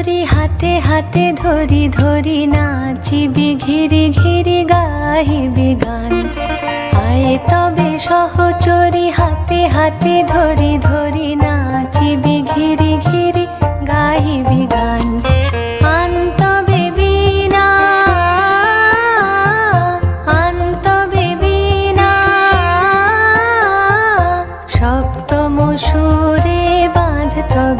হাতে হাতে ধরি ধরি নাচিবি ঘিরি ঘিরি গাহিবি গান। আয়ে তবে সহচরি হাতে হাতে ধরি ধরি নাচিবি ঘিরি ঘিরি গাহিবি গান। সুরে বাঁধ তবে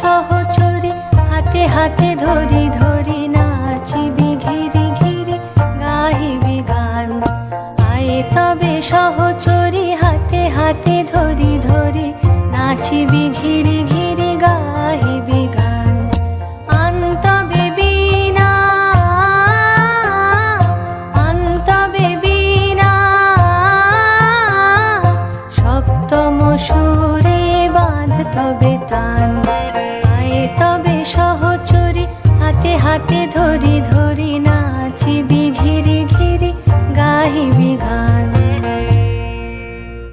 সহচরি হাতে হাতে ধরি ধরি নাচিবি ঘিরি ঘিরি গাহিবি গান আয়ে তবে সহচরি হাতে হাতে ধরি ধরি নাচিবি ঘিরি ঘিরি গাহিবি গান অন্ত বেবিনা অন্ত বেবিনা সপ্তম সুরে বাঁধ তবে তান। হাতে ধরি ধরি